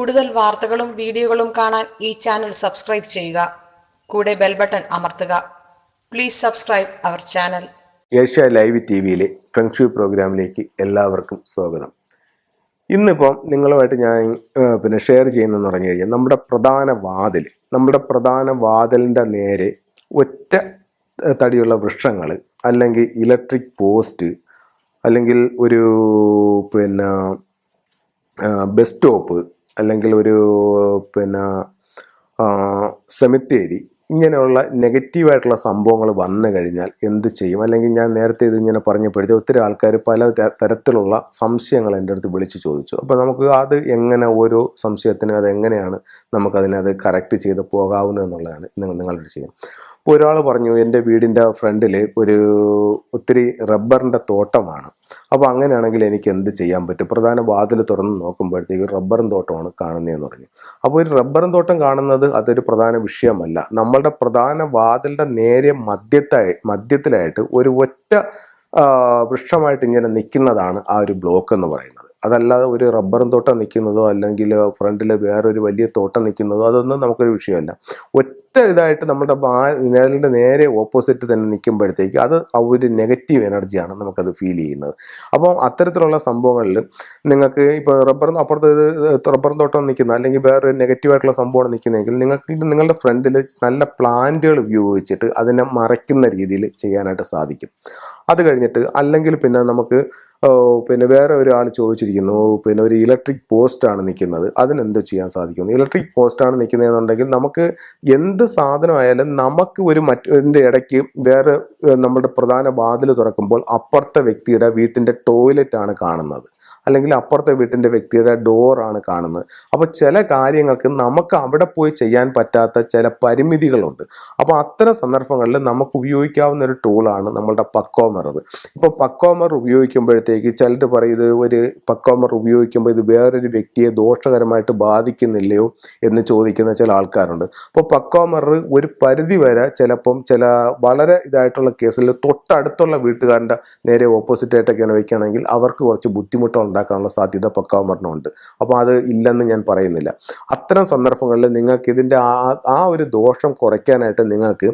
കൂടുതൽ വാർത്തകളും വീഡിയോകളും കാണാൻ ഈ ചാനൽ സബ്സ്ക്രൈബ് ചെയ്യുക. കൂടെ ബെൽ ബട്ടൺ അമർത്തുക. പ്ലീസ് സബ്സ്ക്രൈബ് അവർ ചാനൽ ഏഷ്യ ലൈവ് ടി വിയിലെ ഫെങ്ഷു പ്രോഗ്രാമിലേക്ക് എല്ലാവർക്കും സ്വാഗതം. ഇന്നിപ്പം നിങ്ങളുമായിട്ട് ഞാൻ പിന്നെ ഷെയർ ചെയ്യുന്നതെന്ന് പറഞ്ഞു കഴിഞ്ഞാൽ നമ്മുടെ പ്രധാന വാതിൽ നമ്മുടെ പ്രധാന വാതിലിന്റെ നേരെ ഒറ്റ തടിയുള്ള വൃക്ഷങ്ങൾ അല്ലെങ്കിൽ ഇലക്ട്രിക് പോസ്റ്റ് അല്ലെങ്കിൽ ഒരു പിന്നെ ബസ് സ്റ്റോപ്പ് അല്ലെങ്കിൽ ഒരു പിന്നെ സെമിത്തേരി ഇങ്ങനെയുള്ള നെഗറ്റീവായിട്ടുള്ള സംഭവങ്ങൾ വന്നു കഴിഞ്ഞാൽ എന്ത് ചെയ്യും? അല്ലെങ്കിൽ ഞാൻ നേരത്തെ ഇത് ഇങ്ങനെ പറഞ്ഞപ്പോഴത്തെ ഒത്തിരി ആൾക്കാർ പല തരത്തിലുള്ള സംശയങ്ങൾ എന്റെ അടുത്ത് വിളിച്ചു ചോദിച്ചു. അപ്പോൾ നമുക്ക് അത് എങ്ങനെ ഓരോ സംശയത്തിനും അത് എങ്ങനെയാണ് നമുക്കതിനെ അത് കറക്റ്റ് ചെയ്ത് പോകാവുന്നത് എന്നുള്ളതാണ് നിങ്ങൾ നിങ്ങളുടെ ചെയ്യാം ഇപ്പോൾ ഒരാൾ പറഞ്ഞു എന്റെ വീടിന്റെ ഫ്രണ്ടിൽ ഒരു ഒത്തിരി റബ്ബറിന്റെ തോട്ടമാണ്. അപ്പോൾ അങ്ങനെയാണെങ്കിൽ എനിക്ക് എന്ത് ചെയ്യാൻ പറ്റും? പ്രധാന വാതിൽ തുറന്ന് നോക്കുമ്പോഴത്തേക്ക് റബ്ബറും തോട്ടമാണ് കാണുന്നതെന്ന് പറഞ്ഞു. അപ്പോൾ ഒരു റബ്ബറും തോട്ടം കാണുന്നത് അതൊരു പ്രധാന വിഷയമല്ല. നമ്മളുടെ പ്രധാന വാതിലിന്റെ നേരെ മധ്യത്തായി മധ്യത്തിലായിട്ട് ഒരു ഒറ്റ വൃക്ഷമായിട്ട് ഇങ്ങനെ നിൽക്കുന്നതാണ് ആ ഒരു ബ്ലോക്ക് എന്ന് പറയുന്നത്. അതല്ലാതെ ഒരു റബ്ബറും തോട്ടം നിൽക്കുന്നതോ അല്ലെങ്കിൽ ഫ്രണ്ടിൽ വേറൊരു വലിയ തോട്ടം നിൽക്കുന്നതോ അതൊന്നും നമുക്കൊരു വിഷയമല്ല. ഒറ്റ ഇതായിട്ട് നമ്മുടെ നിഴലിന്റെ നേരെ ഓപ്പോസിറ്റ് തന്നെ നിൽക്കുമ്പോഴത്തേക്ക് അത് ഒരു നെഗറ്റീവ് എനർജിയാണ് നമുക്കത് ഫീൽ ചെയ്യുന്നത്. അപ്പോൾ അത്തരത്തിലുള്ള സംഭവങ്ങളിൽ നിങ്ങൾക്ക് ഇപ്പോൾ റബ്ബർ അപ്പുറത്ത് റബ്ബർ തോട്ടം നിൽക്കുന്ന അല്ലെങ്കിൽ വേറൊരു നെഗറ്റീവായിട്ടുള്ള സംഭവമാണ് നിൽക്കുന്നതെങ്കിൽ നിങ്ങൾക്ക് നിങ്ങളുടെ ഫ്രണ്ടിൽ നല്ല പ്ലാന്റുകൾ ഉപയോഗിച്ചിട്ട് അതിനെ മറയ്ക്കുന്ന രീതിയിൽ ചെയ്യാനായിട്ട് സാധിക്കും. അത് കഴിഞ്ഞിട്ട് അല്ലെങ്കിൽ പിന്നെ നമുക്ക് പിന്നെ വേറെ ഒരാൾ ചോദിച്ചിരിക്കുന്നു. പിന്നെ ഒരു ഇലക്ട്രിക് പോസ്റ്റാണ് നിൽക്കുന്നത്. അതിനെന്ത് ചെയ്യാൻ സാധിക്കും ഇലക്ട്രിക് പോസ്റ്റാണ് നിൽക്കുന്നതെന്നുണ്ടെങ്കിൽ നമുക്ക് എന്ത് സാധനമായാലും നമുക്ക് ഒരു മറ്റതിന്റെ ഇടയ്ക്ക് വേറെ നമ്മുടെ പ്രധാന വാതിൽ തുറക്കുമ്പോൾ അപ്പുറത്തെ വ്യക്തിയുടെ വീട്ടിന്റെ ടോയ്ലറ്റാണ് കാണുന്നത്. അല്ലെങ്കിൽ അപ്പുറത്തെ വീട്ടിന്റെ വ്യക്തിയുടെ ഡോറാണ് കാണുന്നത്. അപ്പോൾ ചില കാര്യങ്ങൾക്ക് നമുക്ക് അവിടെ പോയി ചെയ്യാൻ പറ്റാത്ത ചില പരിമിതികളുണ്ട്. അപ്പോൾ അത്തരം സന്ദർഭങ്ങളിൽ നമുക്ക് ഉപയോഗിക്കാവുന്ന ഒരു ടൂളാണ് നമ്മളുടെ പക്കോമറർ ഇപ്പോൾ പക്കോമർ ഉപയോഗിക്കുമ്പോഴത്തേക്ക് ചിലർ പറയും ഒരു പക്കോമർ ഉപയോഗിക്കുമ്പോൾ ഇത് വേറൊരു വ്യക്തിയെ ദോഷകരമായിട്ട് ബാധിക്കുന്നില്ലയോ എന്ന് ചോദിക്കുന്ന ചില ആൾക്കാരുണ്ട്. അപ്പോൾ പക്കോമർ ഒരു പരിധി വരെ ചിലപ്പം ചില വളരെ ഇതായിട്ടുള്ള കേസിൽ തൊട്ടടുത്തുള്ള വീട്ടുകാരന്റെ നേരെ ഓപ്പോസിറ്റ് ആയിട്ടൊക്കെയാണ് വെക്കുകയാണെങ്കിൽ അവർക്ക് കുറച്ച് ബുദ്ധിമുട്ടുകൾ ഉണ്ടാക്കാനുള്ള സാധ്യത പക്കാമറിനുണ്ട് അപ്പോൾ അത് ഇല്ലെന്ന് ഞാൻ പറയുന്നില്ല. അത്തരം സന്ദർഭങ്ങളിൽ നിങ്ങൾക്ക് ഇതിന്റെ ആ ആ ഒരു ദോഷം കുറയ്ക്കാനായിട്ട് നിങ്ങൾക്ക്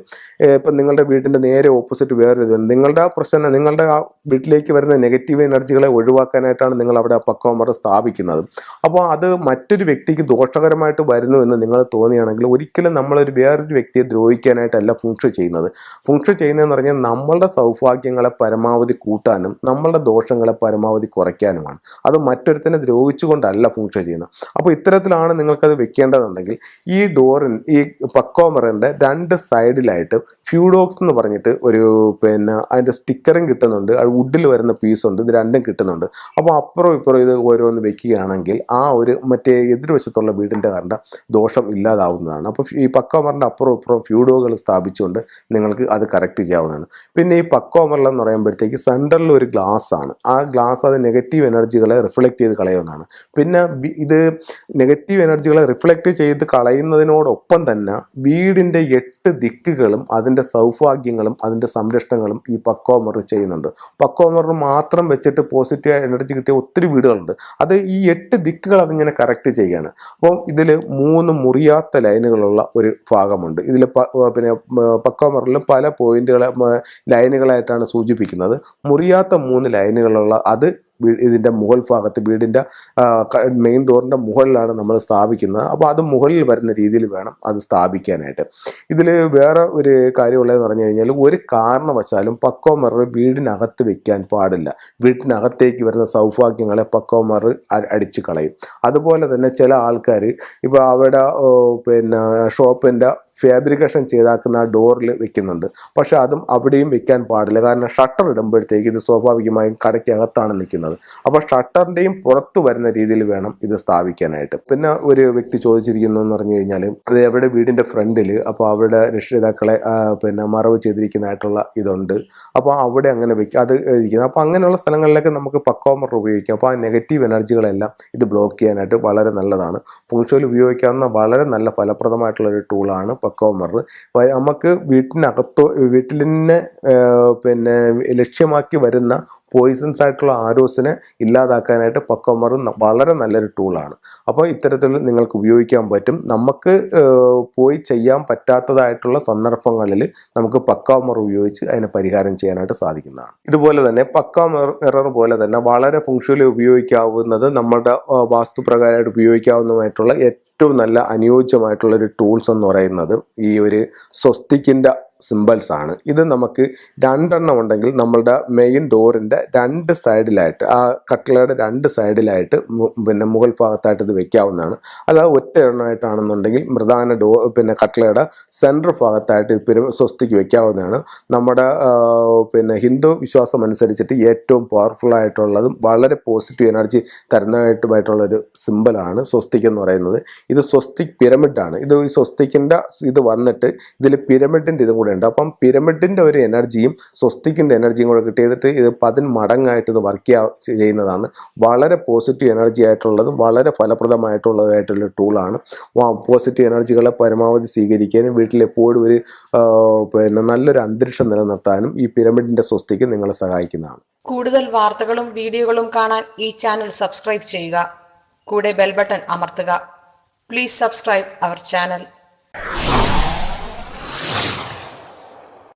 ഇപ്പം നിങ്ങളുടെ വീട്ടിന്റെ നേരെ ഓപ്പോസിറ്റ് വേറൊരു നിങ്ങളുടെ ആ പ്രശ്നം നിങ്ങളുടെ ആ വീട്ടിലേക്ക് വരുന്ന നെഗറ്റീവ് എനർജികളെ ഒഴിവാക്കാനായിട്ടാണ് നിങ്ങൾ അവിടെ പക്കോമർ സ്ഥാപിക്കുന്നത്. അപ്പോൾ അത് മറ്റൊരു വ്യക്തിക്ക് ദോഷകരമായിട്ട് വരുന്നു എന്ന് നിങ്ങൾ തോന്നിയാണെങ്കിൽ ഒരിക്കലും നമ്മളൊരു വേറൊരു വ്യക്തിയെ ദ്രോഹിക്കാനായിട്ടല്ല ഫുങ്ഷു ചെയ്യുന്നത്. ഫുങ്ഷു ചെയ്യുന്നതെന്ന് പറഞ്ഞാൽ നമ്മളുടെ സൗഭാഗ്യങ്ങളെ പരമാവധി കൂട്ടാനും നമ്മളുടെ ദോഷങ്ങളെ പരമാവധി കുറയ്ക്കാനുമാണ്. അത് മറ്റൊരുത്തനെ ദ്രോഹിച്ചുകൊണ്ടല്ല ഫുങ്ഷ ചെയ്യുന്നത്. അപ്പോൾ ഇത്തരത്തിലാണ് നിങ്ങൾക്കത് വെക്കേണ്ടതുണ്ടെങ്കിൽ ഈ ഡോറിൻ ഈ പക്കോമറിന്റെ രണ്ട് സൈഡിലായിട്ട് ഫ്യൂഡോക്സ് എന്ന് പറഞ്ഞിട്ട് ഒരു പിന്നെ അതിന്റെ സ്റ്റിക്കറും കിട്ടുന്നുണ്ട് അത് വുഡിൽ വരുന്ന പീസുണ്ട് ഇത് രണ്ടും കിട്ടുന്നുണ്ട്. അപ്പോൾ അപ്പുറം ഇപ്പുറം ഇത് ഓരോന്ന് വെക്കുകയാണെങ്കിൽ ആ ഒരു മറ്റേ എതിർവശത്തുള്ള വീടിന്റെ കാരണം ദോഷം ഇല്ലാതാവുന്നതാണ്. അപ്പോൾ ഈ പക്കോമറിന്റെ അപ്പുറം ഇപ്പുറം ഫ്യൂഡോകൾ സ്ഥാപിച്ചുകൊണ്ട് നിങ്ങൾക്ക് അത് കറക്റ്റ് ചെയ്യാവുന്നതാണ്. പിന്നെ ഈ പക്കോമറിൽ എന്ന് പറയുമ്പോഴത്തേക്ക് സെന്ററിൽ ഒരു ഗ്ലാസ് ആണ്. ആ ഗ്ലാസ് അത് നെഗറ്റീവ് എനർജികളെ റിഫ്ലക്റ്റ് ചെയ്ത് കളയുന്നതാണ്. പിന്നെ ഇത് നെഗറ്റീവ് എനർജികളെ റിഫ്ലക്റ്റ് ചെയ്ത് കളയുന്നതിനോടൊപ്പം തന്നെ വീടിന്റെ എട്ട് ദിക്കുകളും അതിന്റെ സൗഭാഗ്യങ്ങളും അതിന്റെ സംരക്ഷണങ്ങളും ഈ പക്കോമർ ചെയ്യുന്നുണ്ട്. പക്കോമർ മാത്രം വെച്ചിട്ട് പോസിറ്റീവ് എനർജി കിട്ടിയ ഒത്തിരി വീടുകളുണ്ട്. അത് ഈ എട്ട് ദിക്കുകൾ അതിങ്ങനെ കറക്റ്റ് ചെയ്യുകയാണ്. അപ്പോൾ ഇതിൽ മൂന്ന് മുറിയാത്ത ലൈനുകളുള്ള ഒരു ഭാഗമുണ്ട്. ഇതിൽ പിന്നെ പക്കോമറിൽ പല പോയിന്റുകളെ ലൈനുകളായിട്ടാണ് സൂചിപ്പിക്കുന്നത്. മുറിയാത്ത മൂന്ന് ലൈനുകളുള്ള അത് ഇതിന്റെ മുകൾ ഭാഗത്ത് വീടിന്റെ മെയിൻ ഡോറിന്റെ മുകളിലാണ് നമ്മൾ സ്ഥാപിക്കുന്നത്. അപ്പോൾ അത് മുകളിൽ വരുന്ന രീതിയിൽ വേണം അത് സ്ഥാപിക്കാനായിട്ട്. ഇതിൽ വേറെ ഒരു കാര്യമുള്ളതെന്ന് പറഞ്ഞു കഴിഞ്ഞാൽ ഒരു കാരണവശാലും പക്കോ പക്കോമർ വീടിനകത്ത് വെക്കാൻ പാടില്ല. വീട്ടിനകത്തേക്ക് വരുന്ന സൗഭാഗ്യങ്ങളെ പക്കോമർ അടിച്ചു കളയും. അതുപോലെ തന്നെ ചില ആൾക്കാർ ഇപ്പോൾ അവിടെ പിന്നെ ഷോപ്പിന്റെ ഫാബ്രിക്കേഷൻ ചെയ്താക്കുന്ന ആ ഡോറിൽ വെക്കുന്നുണ്ട്. പക്ഷെ അതും അവിടെയും വെക്കാൻ പാടില്ല. കാരണം ഷട്ടർ ഇടുമ്പോഴത്തേക്ക് ഇത് സ്വാഭാവികമായും കടയ്ക്കകത്താണ് നിൽക്കുന്നത്. അപ്പോൾ ഷട്ടറിന്റെയും പുറത്തു വരുന്ന രീതിയിൽ വേണം ഇത് സ്ഥാപിക്കാനായിട്ട്. പിന്നെ ഒരു വ്യക്തി ചോദിച്ചിരിക്കുന്നു എന്ന് പറഞ്ഞു കഴിഞ്ഞാൽ അത് എവിടെ വീടിന്റെ ഫ്രണ്ടിൽ അപ്പോൾ അവിടെ രക്ഷിതാക്കളെ പിന്നെ മറവ് ചെയ്തിരിക്കുന്നതായിട്ടുള്ള ഇതുണ്ട്. അപ്പോൾ അവിടെ അങ്ങനെ വെക്കുക അത് ഇരിക്കുന്നത് അപ്പോൾ അങ്ങനെയുള്ള സ്ഥലങ്ങളിലൊക്കെ നമുക്ക് പക്കോമർ ഉപയോഗിക്കാം. അപ്പോൾ ആ നെഗറ്റീവ് എനർജികളെല്ലാം ഇത് ബ്ലോക്ക് ചെയ്യാനായിട്ട് വളരെ നല്ലതാണ്. ഫുങ്ഷോയിൽ ഉപയോഗിക്കാവുന്ന വളരെ നല്ല ഫലപ്രദമായിട്ടുള്ള ഒരു ടൂളാണ് പക്കോ മറന്ന് നമുക്ക് വീട്ടിനകത്തോ വീട്ടിൽ തന്നെ പിന്നെ ലക്ഷ്യമാക്കി വരുന്ന പോയിസൺസ് ആയിട്ടുള്ള ആരോസിനെ ഇല്ലാതാക്കാനായിട്ട് പക്കവമറും വളരെ നല്ലൊരു ടൂളാണ് അപ്പോൾ ഇത്തരത്തിൽ നിങ്ങൾക്ക് ഉപയോഗിക്കാൻ പറ്റും. നമുക്ക് പോയി ചെയ്യാൻ പറ്റാത്തതായിട്ടുള്ള സന്ദർഭങ്ങളിൽ നമുക്ക് പക്കവമർ ഉപയോഗിച്ച് അതിനെ പരിഹാരം ചെയ്യാനായിട്ട് സാധിക്കുന്നതാണ്. ഇതുപോലെ തന്നെ പക്ക മിറർ പോലെ തന്നെ വളരെ ഫുങ്ഷലി ഉപയോഗിക്കാവുന്നത് നമ്മുടെ വാസ്തു വാസ്തുപ്രകാരമായിട്ട് ഉപയോഗിക്കാവുന്നതുമായിട്ടുള്ള നല്ല അനുയോജ്യമായിട്ടുള്ള ഒരു ടൂൾസ് എന്ന് പറയുന്നത് ഈ ഒരു സ്വസ്തിക്കിന്റെ സിമ്പിൾസ് ആണ്. ഇത് നമുക്ക് രണ്ടെണ്ണം ഉണ്ടെങ്കിൽ നമ്മളുടെ മെയിൻ ഡോറിന്റെ രണ്ട് സൈഡിലായിട്ട് ആ കട്ടിലയുടെ രണ്ട് സൈഡിലായിട്ട് പിന്നെ മുകൾ ഭാഗത്തായിട്ട് ഇത് വെക്കാവുന്നതാണ്. അല്ലാതെ ഒറ്റ എണ്ണമായിട്ടാണെന്നുണ്ടെങ്കിൽ മൃദാന ഡോ പിന്നെ കട്ടിലയുടെ സെൻട്രൽ ഭാഗത്തായിട്ട് ഇത് പിര സ്വസ്തിക്ക് വെക്കാവുന്നതാണ്. നമ്മുടെ പിന്നെ ഹിന്ദു വിശ്വാസം അനുസരിച്ചിട്ട് ഏറ്റവും പവർഫുൾ ആയിട്ടുള്ളതും വളരെ പോസിറ്റീവ് എനർജി തരുന്നതായിട്ടുമായിട്ടുള്ളൊരു സിമ്പിളാണ് സ്വസ്തിക് എന്ന് പറയുന്നത്. ഇത് സ്വസ്തിക് പിരമിഡാണ് ഇത് ഈ സ്വസ്തിക്കിന്റെ ഇത് വന്നിട്ട് ഇതിൽ പിരമിഡിന്റെ ഇതും കൂടെ ഉണ്ട്. അപ്പം പിരമിഡിന്റെ ഒരു എനർജിയും സ്വസ്തിക്കിന്റെ എനർജിയും കൂടെ കിട്ടിയതിട്ട് ഇത് പതിന് മടങ്ങായിട്ട് ഇത് വർക്ക് ചെയ്യുന്നതാണ്. വളരെ പോസിറ്റീവ് എനർജി ആയിട്ടുള്ളതും വളരെ ഫലപ്രദമായിട്ടുള്ളതായിട്ടുള്ള ടൂളാണ് പോസിറ്റീവ് എനർജികളെ പരമാവധി സ്വീകരിക്കാനും വീട്ടിലെപ്പോഴും ഒരു പിന്നെ നല്ലൊരു അന്തരീക്ഷം നിലനിർത്താനും ഈ പിരമിഡിന്റെ സ്വസ്തിക്ക് നിങ്ങളെ സഹായിക്കുന്നതാണ്. കൂടുതൽ വാർത്തകളും വീഡിയോകളും കാണാൻ ഈ ചാനൽ സബ്സ്ക്രൈബ് ചെയ്യുക. കൂടെ ബെൽ ബട്ടൺ അമർത്തുക. പ്ലീസ് സബ്സ്ക്രൈബ് അവർ ചാനൽ